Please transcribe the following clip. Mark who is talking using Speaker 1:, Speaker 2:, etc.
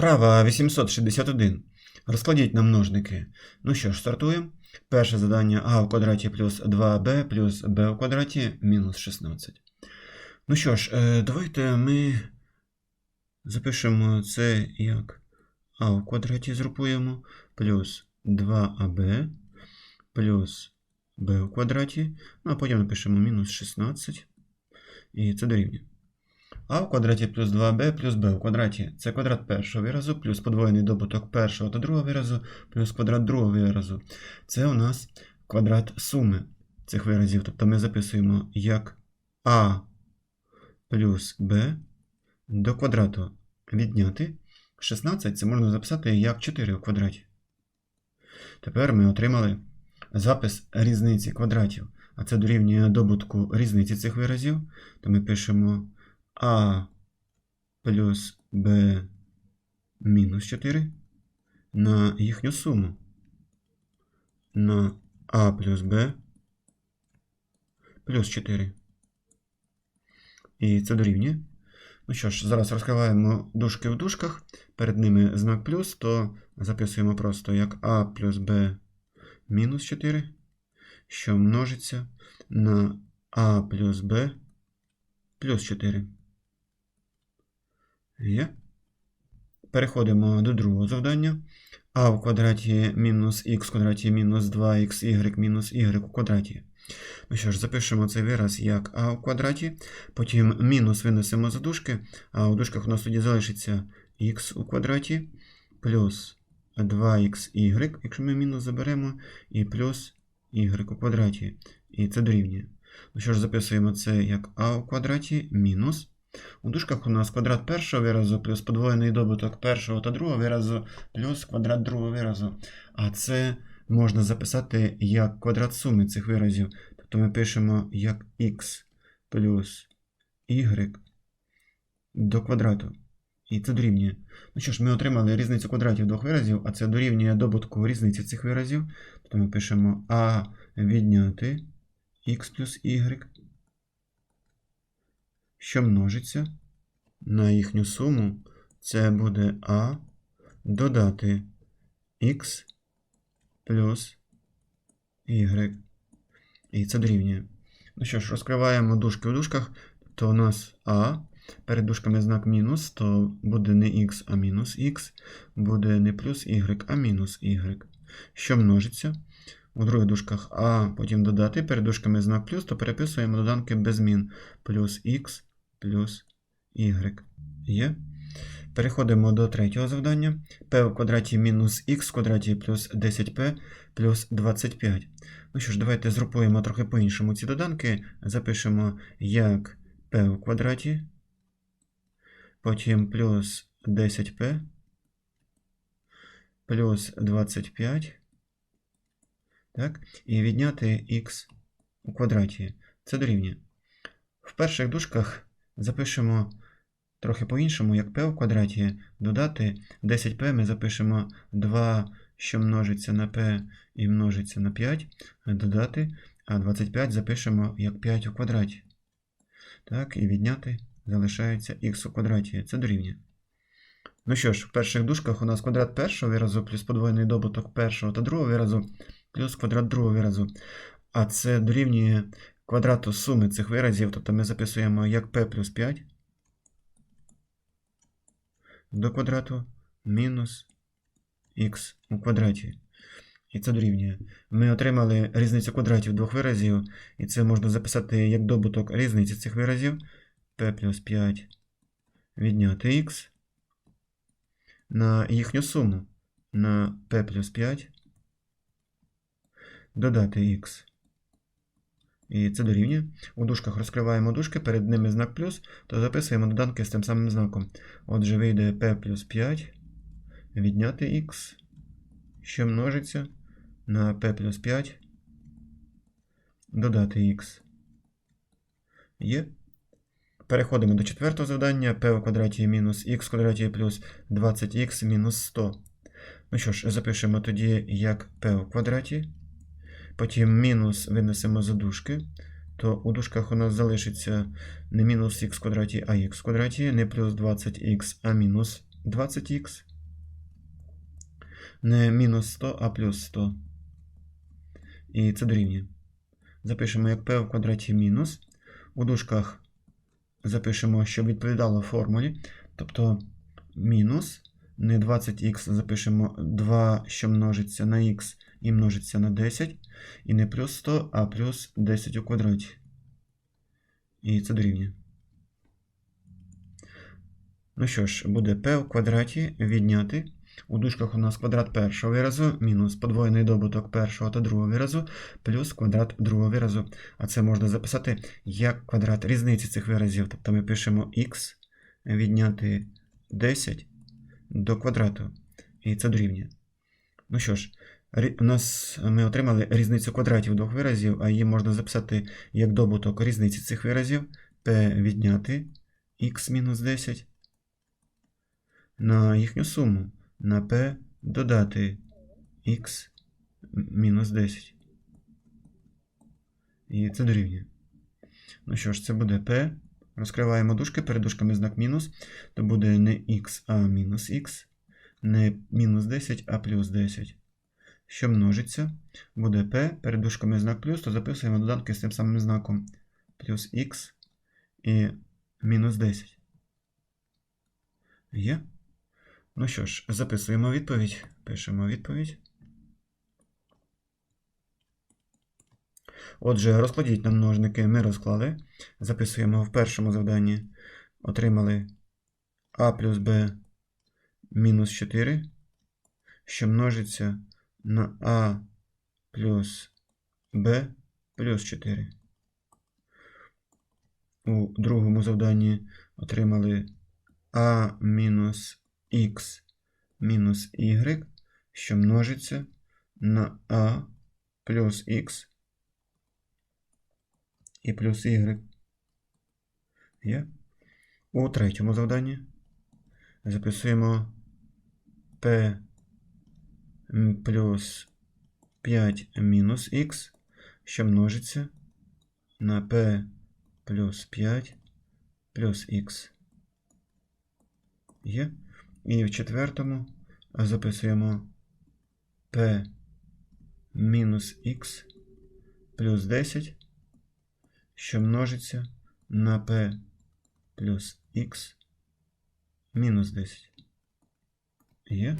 Speaker 1: Вправа 861. Розкладіть на множники. Ну що ж, стартуємо. Перше завдання а в квадраті плюс 2b плюс b в квадраті мінус 16. Ну що ж, е, давайте ми запишемо це як а в квадраті згрупуємо плюс 2аб плюс b в квадраті. Ну, а потім напишемо мінус 16. І це дорівнює. А в квадраті плюс 2b плюс b в квадраті це квадрат першого виразу, плюс подвоєний добуток першого та другого виразу, плюс квадрат другого виразу. Це у нас квадрат суми цих виразів. Тобто ми записуємо як а плюс b до квадрату відняти. 16 це можна записати як 4 в квадраті. Тепер ми отримали запис різниці квадратів. А це дорівнює добутку різниці цих виразів. То ми пишемо а плюс b мінус 4 на їхню суму. На а плюс b плюс 4. І це дорівнює. Ну що ж, зараз розкриваємо дужки в дужках. Перед ними знак плюс, то записуємо просто як а плюс b мінус 4, що множиться на а плюс b плюс 4. Є. Переходимо до другого завдання. а в квадраті мінус х в квадраті мінус 2xy мінус y у квадраті. Ну що ж, запишемо цей вираз як а в квадраті. Потім мінус винесемо за дужки, а у дужках у нас тоді залишиться х у квадраті плюс 2xy, якщо ми мінус заберемо, і плюс y у квадраті. І це дорівнює. Ну що ж, записуємо це як а у квадраті мінус. У дужках у нас квадрат першого виразу плюс подвоєний добуток першого та другого виразу плюс квадрат другого виразу. А це можна записати як квадрат суми цих виразів. Тобто ми пишемо як х плюс y до квадрату. І це дорівнює. Ну що ж, ми отримали різницю квадратів двох виразів, а це дорівнює добутку різниці цих виразів. Тобто ми пишемо а відняти х плюс y, що множиться на їхню суму. Це буде а додати х плюс y. І це дорівнює. Ну що ж, розкриваємо дужки в дужках, то у нас а. Перед дужками знак мінус, то буде не х, а мінус х, буде не плюс y, а мінус y. Що множиться? У других дужках а, потім додати. Перед дужками знак плюс, то переписуємо доданки без змін. Плюс х плюс y. Є. Переходимо до третього завдання. p в квадраті мінус х в квадраті плюс 10p плюс 25. Ну що ж, давайте згрупуємо трохи по-іншому ці доданки. Запишемо як p в квадраті, потім плюс 10p, плюс 25. Так? І відняти х у квадраті. Це дорівнює. В перших дужках запишемо трохи по-іншому, як p в квадраті додати 10p ми запишемо 2, що множиться на p і множиться на 5, додати, а 25 запишемо як 5 у квадраті. Так, і відняти залишається х у квадраті. Це дорівнює. Ну що ж, в перших дужках у нас квадрат першого виразу плюс подвоєний добуток першого та другого виразу плюс квадрат другого виразу. А це дорівнює квадрату суми цих виразів, тобто ми записуємо як p плюс 5 до квадрату мінус х у квадраті. І це дорівнює. Ми отримали різницю квадратів двох виразів, і це можна записати як добуток різниці цих виразів. p плюс 5 відняти х на їхню суму на p плюс 5 додати х. І це дорівнює. У дужках розкриваємо дужки, перед ними знак плюс, то записуємо доданки з тим самим знаком. Отже, вийде p плюс 5 відняти х, що множиться на p плюс 5 додати х. Є. Переходимо до четвертого завдання. p в квадраті мінус х в квадраті плюс 20х мінус 100. Ну що ж, запишемо тоді як p в квадраті. Потім мінус винесемо за дужки, то у дужках у нас залишиться не мінус х квадраті, а х квадраті, не плюс 20х, а мінус 20х. Не мінус 100, а плюс 100. І це дорівнює. Запишемо як p в квадраті мінус. У дужках запишемо, щоб відповідало формулі. Тобто мінус не 20х запишемо 2, що множиться на х і множиться на 10. І не плюс 100, а плюс 10 у квадраті. І це дорівнює. Ну що ж, буде p в квадраті відняти. У дужках у нас квадрат першого виразу мінус подвоєний добуток першого та другого виразу плюс квадрат другого виразу. А це можна записати як квадрат різниці цих виразів. Тобто ми пишемо х відняти 10 до квадрату. І це дорівнює. Ну що ж, у нас ми отримали різницю квадратів двох виразів, а її можна записати як добуток різниці цих виразів p відняти х мінус 10 на їхню суму на p додати x мінус 10. І це дорівнює. Ну що ж, це буде p. Розкриваємо дужки, перед дужками знак мінус. То буде не x, а мінус x. Не мінус 10, а плюс 10. Що множиться? Буде p, перед дужками знак плюс, то записуємо доданки з тим самим знаком. Плюс x і мінус 10. Є? Ну що ж, записуємо відповідь. Пишемо відповідь. Отже, розкладіть на множники ми розклали. Записуємо в першому завданні. Отримали а плюс b мінус 4, що множиться на а плюс b плюс 4. У другому завданні отримали а мінус х мінус y, що множиться на а плюс х і плюс y. Є. У третьому завданні записуємо p плюс 5 мінус х, що множиться на p плюс 5 плюс х. Є. І в четвертому записуємо p мінус х плюс 10, що множиться на p плюс х мінус 10. Є.